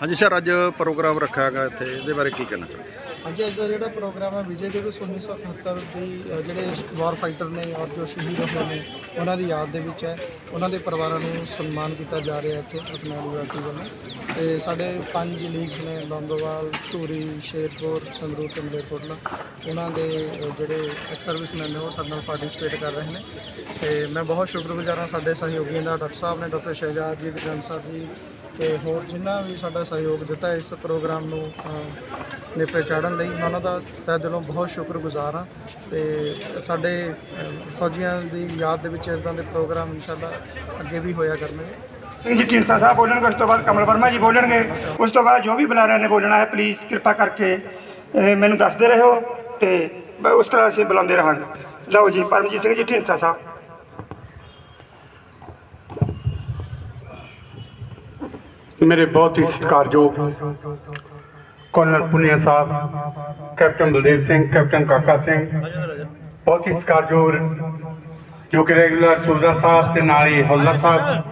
ਹਾਂਜੀ ਸਰ ਅੱਜ ਪ੍ਰੋਗਰਾਮ ਰੱਖਿਆ ਹੈਗਾ ਇੱਥੇ। ਇਹਦੇ ਬਾਰੇ ਕੀ ਕਹਿਣਾ ਚਾਹੁੰਦੇ ਹਾਂਜੀ ਅੱਜ ਦਾ ਜਿਹੜਾ ਪ੍ਰੋਗਰਾਮ ਹੈ ਵਿਜੇ ਦਿਵਸ 1971 ਦੀ ਅ, ਜਿਹੜੇ ਵਾਰ ਫਾਈਟਰ ਨੇ ਔਰ ਜੋ ਸ਼ਹੀਦ ਹੋਏ ਨੇ ਉਹਨਾਂ ਦੀ ਯਾਦ ਦੇ ਵਿੱਚ ਹੈ। ਉਹਨਾਂ ਦੇ ਪਰਿਵਾਰਾਂ ਨੂੰ ਸਨਮਾਨ ਕੀਤਾ ਜਾ ਰਿਹਾ ਇੱਥੇ ਆਪਣਾ ਯੂਨੀਵਰਸਿਟੀ ਵੱਲੋਂ। ਤੇ ਸਾਡੇ ਪੰਜ ਲੀਗਸ ਨੇ ਲੌਂਗੋਵਾਲ ਧੂਰੀ ਸ਼ੇਰਪੁਰ ਸੰਗਰੂਰ ਤੇ ਮਲੇਰਕੋਟਲਾ। ਉਹਨਾਂ ਦੇ ਅ, ਜਿਹੜੇ ਐਕਸ ਸਰਵਿਸਮੈਨ ਨੇ ਉਹ ਸਾਡੇ ਨਾਲ ਪਾਰਟਿਸਿਪੇਟ ਕਰ ਰਹੇ ਨੇ। ਤੇ ਮੈਂ ਬਹੁਤ ਸ਼ੁਕਰਗੁਜ਼ਾਰ ਹਾਂ ਸਾਡੇ ਸਹਿਯੋਗੀਆਂ ਦਾ ਡਾਕਟਰ ਸਾਹਿਬ ਨੇ ਡਾਕਟਰ ਸ਼ਹਿਜਾਦ ਜੀ ਗਜਨ ਸਾਹਿਬ ਜੀ ਤੇ ਹੋਰ ਜਿਨ੍ਹਾਂ ਵੀ ਸਾਡਾ ਸਹਿਯੋਗ ਦਿੱਤਾ ਇਸ ਪ੍ਰੋਗਰਾਮ ਨੂੰ ਅ, ਨੇਪਰੇ ਚਾੜਨ ਲਈ ਉਹਨਾਂ ਦਾ ਤਹਿ ਦਿਲੋਂ ਬਹੁਤ ਸ਼ੁਕਰਗੁਜ਼ਾਰ ਹਾਂ ਤੇ ਸਾਡੇ ਫੌਜੀਆਂ ਦੀ ਯਾਦ ਦੇ ਵਿੱਚ ਇਦਾਂ ਦੇ ਪ੍ਰੋਗਰਾਮ ਇਨਸ਼ਾਅੱਲਾ ਅੱਗੇ ਵੀ ਹੋਇਆ ਕਰਨਗੇ। ਜੀ ਢੀਂਡਸਾ ਸਾਹਿਬ ਬੋਲਣਗੇ ਉਸ ਤੋਂ ਬਾਅਦ ਕਮਲ ਵਰਮਾ ਜੀ ਬੋਲਣਗੇ ਉਸ ਤੋਂ ਬਾਅਦ ਜੋ ਵੀ ਬੁਲਾਰਿਆਂ ਨੇ ਬੋਲਣਾ ਹੈ ਪਲੀਜ਼ ਕਿਰਪਾ ਕਰਕੇ ਮੈਨੂੰ ਦੱਸਦੇ ਰਹੋ ਤੇ ਬ- ਉਸ ਤਰ੍ਹਾਂ ਅਸੀਂ ਬੁਲਾਉਂਦੇ ਰਹਾਂਗੇ। ਲਓ ਜੀ ਪਰਮਜੀਤ ਸਿੰਘ ਜੀ ਢੀਂਡਸਾ ਸਾਹਿਬ। ਮੇਰੇ ਬਹੁਤ ਹੀ ਸਤਿਕਾਰਯੋਗ colonel Punia Sahib, captain Baldev Singh, captain Kaka Singh, ਬਹੁਤ ਹੀ ਸਤਿਕਾਰਯੋਗ ਜੋ ਕਿ ਰੈਗੂਲਰ ਸੂਜ਼ਾ ਸਾਹਿਬ ਤੇ ਨਾਲ ਹੀ ਹੌਲਦਾਰ ਸਾਹਿਬ,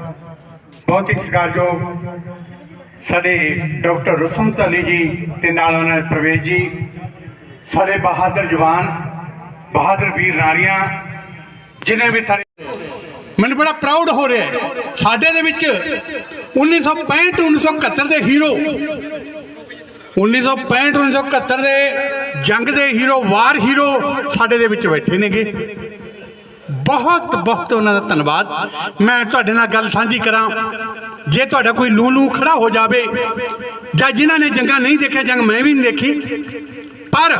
ਬਹੁਤ ਹੀ ਸਤਿਕਾਰਯੋਗ ਸਾਡੇ ਡਾਕਟਰ ਰਸਮ ਧਲੀ ਜੀ ਤੇ ਨਾਲ ਉਹਨਾਂ ਦੇ ਪ੍ਰਵੇਸ਼ ਜੀ, ਸਾਡੇ ਬਹਾਦਰ ਜਵਾਨ, ਬਹਾਦਰ ਵੀਰ ਨਾਰੀਆਂ ਜਿਨ੍ਹਾਂ ਵੀ ਸਾਡੇ ਮੈਨੂੰ ਬੜਾ ਪ੍ਰਾਊਡ ਹੋ ਰਿਹਾ ਹੈ। ਸਾਡੇ ਦੇ ਵਿੱਚ 1965 1971 ਦੇ ਹੀਰੋ 1965 1971 ਦੇ ਜੰਗ ਦੇ ਹੀਰੋ ਵਾਰ ਹੀਰੋ ਸਾਡੇ ਦੇ ਵਿੱਚ ਬੈਠੇ ਨੇਗੇ। ਬਹੁਤ ਬਹੁਤ ਉਹਨਾਂ ਦਾ ਧੰਨਵਾਦ। ਮੈਂ ਤੁਹਾਡੇ ਨਾਲ ਗੱਲ ਸਾਂਝੀ ਕਰਾਂ। ਜੇ ਤੁਹਾਡਾ ਕੋਈ ਲੂ ਲੂ ਖੜਾ ਹੋ ਜਾਵੇ ਜਾਂ ਜਿਨ੍ਹਾਂ ਨੇ ਜੰਗਾਂ ਨਹੀਂ ਦੇਖਿਆ, ਜੰਗ ਮੈਂ ਵੀ ਨਹੀਂ ਦੇਖੀ, ਪਰ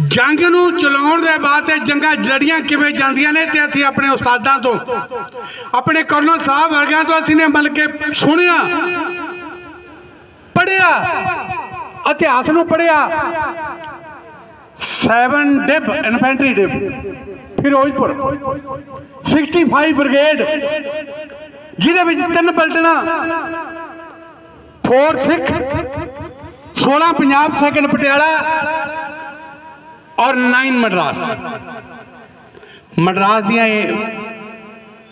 ਜੰਗ ਨੂੰ ਚਲਾਉਣ ਦੇ ਬਾਅਦ ਤੇ ਜੰਗਾਂ ਲੜੀਆਂ ਕਿਵੇਂ ਜਾਂਦੀਆਂ ਨੇ ਤੇ ਅਸੀਂ ਆਪਣੇ ਉਸਤਾਦਾਂ ਤੋਂ, ਆਪਣੇ ਕਰਨਲ ਸਾਹਿਬ ਵਰਗਿਆਂ ਤੋਂ ਅਸੀਂ ਨੇ ਮਿਲ ਕੇ ਸੁਣਿਆ ਪੜਿਆ ਇਤਿਹਾਸ ਨੂੰ ਪੜਿਆ 7 div infantry div Ferozepur. 65 brigade ਜਿਹਦੇ ਵਿੱਚ ਤਿੰਨ ਪਲਟਣਾ 4 ਸਿੱਖ 16 ਪੰਜਾਬ ਸੈਕੰਡ ਪਟਿਆਲਾ ਔਰ 9 ਮਦਰਾਸ। ਮਦਰਾਸ ਦੀਆਂ ਇਹ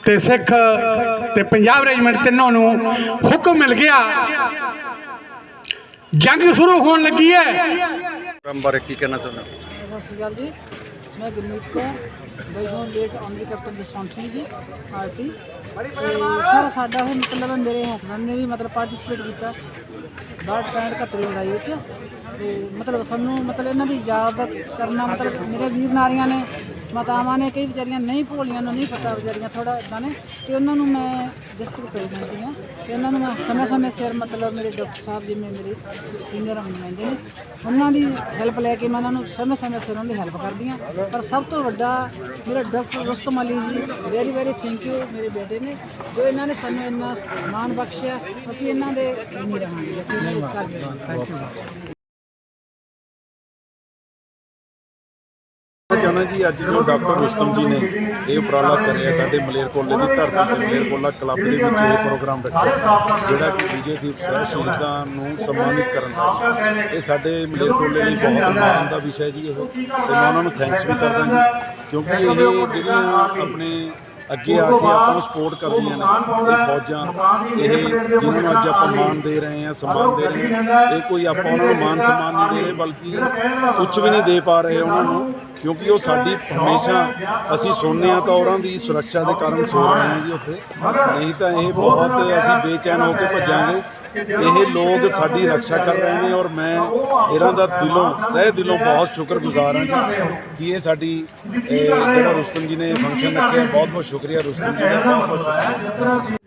ਤੇ ਸਿੱਖ ਤੇ ਪੰਜਾਬ ਰੈਜੀਮੈਂਟ ਤਿੰਨੋਂ ਨੂੰ ਹੁਕਮ ਮਿਲ ਗਿਆ। ਜੰਗ ਸ਼ੁਰੂ ਹੋਣ ਲੱਗੀ ਹੈ। ਬਾਰੇ ਕੀ ਕਹਿਣਾ ਚਾਹੁੰਦੇ ਹੋ? ਸਤਿ ਸ਼੍ਰੀ ਅਕਾਲ ਜੀ। ਮੈਂ Gurmeet Kaur ਬੈਜੋਨ late honorary captain Jaswant Singh ji RT ਤੇ ਸਰ ਸਾਡਾ ਇਹ ਮਤਲਬ ਮੇਰੇ ਹਸਬੰਦ ਨੇ ਵੀ ਮਤਲਬ ਪਾਰਟਿਸਿਪੇਟ ਕੀਤਾ। 62 65 71 ਲੜਾਈ ਵਿੱਚ। ਤੇ ਮਤਲਬ ਸਾਨੂੰ ਮਤਲਬ ਇਹਨਾਂ ਦੀ ਯਾਦ ਕਰਨਾ ਮਤਲਬ ਮੇਰੇ ਵੀਰ ਨਾਰੀਆਂ ਨੇ ਮਾਤਾਵਾਂ ਨੇ ਕਈ ਵਿਚਾਰੀਆਂ ਨਹੀਂ ਭੋਲੀਆਂ ਨੂੰ ਨਹੀਂ ਪਤਾ ਵਿਚਾਰੀਆਂ ਥੋੜਾ ਇਦਾਂ ਨੇ ਤੇ ਉਹਨਾਂ ਨੂੰ ਮੈਂ ਡਿਸਟ੍ਰਿਕਟ ਪ੍ਰੈਜ਼ੀਡੈਂਟ ਹਾਂ ਤੇ ਉਹਨਾਂ ਨੂੰ ਮੈਂ ਸਮੇਂ ਸਮੇਂ ਸਿਰ ਮਤਲਬ ਮੇਰੇ ਡਾਕਟਰ ਸਾਹਿਬ ਜਿਵੇਂ ਮੇਰੇ ਸੀਨੀਅਰ ਨੁਮਾਇੰਦੇ ਨੇ, ਉਹਨਾਂ ਦੀ ਹੈਲਪ ਲੈ ਕੇ ਮੈਂ ਉਹਨਾਂ ਨੂੰ ਸਮੇਂ ਸਮੇਂ ਸਿਰ ਉਹਨਾਂ ਦੀ ਹੈਲਪ ਕਰਦੀ ਹਾਂ। ਪਰ ਸਭ ਤੋਂ ਵੱਡਾ ਮੇਰਾ doctor Rustam Ali ji very very thank you ਮੇਰੇ ਬੇਟੇ ਨੇ, ਜੋ ਇਹਨਾਂ ਨੇ ਸਾਨੂੰ ਇੰਨਾ ਮਾਣ ਬਖਸ਼ਿਆ, ਅਸੀਂ ਇਹਨਾਂ ਦੇ ਨਹੀਂ ਰਹਾਂਗੇ, ਅਸੀਂ ਇਹਨਾਂ ਦੇ ਕਰ ਥੈਂਕ ਯੂ ਚਾਹੁੰਦਾ ਜੀ, ਅੱਜ ਜੋ ਡਾਕਟਰ ਰੁਸਤਮ ਜੀ ਨੇ ਇਹ ਉਪਰਾਲਾ ਕਰਿਆ ਸਾਡੇ ਮਲੇਰਕੋਟਲੇ ਦੀ ਧਰਤੀ ਤੇ, ਮਲੇਰਕੋਟਲਾ ਕਲੱਬ ਦੇ ਵਿੱਚ ਇਹ ਪ੍ਰੋਗਰਾਮ ਰੱਖਿਆ, ਜਿਹੜਾ ਕਿ ਵਿਜੇ ਦਿਵਸ ਸ਼ਹੀਦਾਂ ਨੂੰ ਸਨਮਾਨਿਤ ਕਰਨ ਦਾ ਇਹ ਸਾਡੇ ਮਲੇਰਕੋਟਲੇ ਲਈ ਬਹੁਤ ਮਾਣ ਦਾ ਵਿਸ਼ਾ ਹੈ ਜੀ ਇਹ, ਤੇ ਮੈਂ ਉਹਨਾਂ ਨੂੰ ਥੈਂਕਸ ਵੀ ਕਰਦਾ ਜੀ, ਕਿਉਂਕਿ ਇਹ ਜਿਹੜੀਆਂ ਆਪਣੇ ਅੱਗੇ ਆ ਕੇ ਆਪਾਂ ਨੂੰ ਸਪੋਰਟ ਕਰਦੀਆਂ ਨੇ, ਇਹ ਫੌਜਾਂ, ਇਹ ਜਿਨ੍ਹਾਂ ਨੂੰ ਅੱਜ ਆਪਾਂ ਮਾਣ ਦੇ ਰਹੇ ਹਾਂ, ਸਨਮਾਨ ਦੇ ਰਹੇ ਹਾਂ, ਇਹ ਕੋਈ ਆਪਾਂ ਉਹਨਾਂ ਨੂੰ ਮਾਣ ਸਨਮਾਨ ਨਹੀਂ ਦੇ ਰਹੇ, ਬਲਕਿ ਕੁਝ ਵੀ ਨਹੀਂ ਦੇ ਪਾ ਰਹੇ ਉਹਨਾਂ ਨੂੰ ਕਿਉਂਕਿ ਉਹ ਸਾਡੀ ਹਮੇਸ਼ਾ ਅਸੀਂ ਸੁਣਨੇ ਆ ਤਾਂ ਉਹਨਾਂ ਦੀ ਸੁਰੱਖਿਆ ਦੇ ਕਾਰਨ ਸੋ ਰਹੇ ਹਾਂ ਜੀ ਉੱਥੇ। ਨਹੀਂ ਤਾਂ ਇਹ ਬਹੁਤ ਅਸੀਂ ਬੇਚੈਨ ਹੋ ਕੇ ਭੱਜਾਂਗੇ। ਇਹ ਲੋਕ ਸਾਡੀ ਰੱਖਿਆ ਕਰ ਰਹੇ ਨੇ ਔਰ ਮੈਂ ਇਹਨਾਂ ਦਾ ਦਿਲੋਂ, ਤਹਿ ਦਿਲੋਂ ਬਹੁਤ ਸ਼ੁਕਰਗੁਜ਼ਾਰ ਹਾਂ ਜੀ ਕਿ ਇਹ ਸਾਡੀ ਜਿਹੜਾ ਰੁਸਤਮ ਜੀ ਨੇ ਫੰਕਸ਼ਨ ਰੱਖਿਆ ਬਹੁਤ ਬਹੁਤ ਸ਼ੁਕਰੀਆ ਰੁਸਤਮ ਜੀ ਦਾ ਬਹੁਤ ਬਹੁਤ ਸ਼ੁਕਰੀਆ।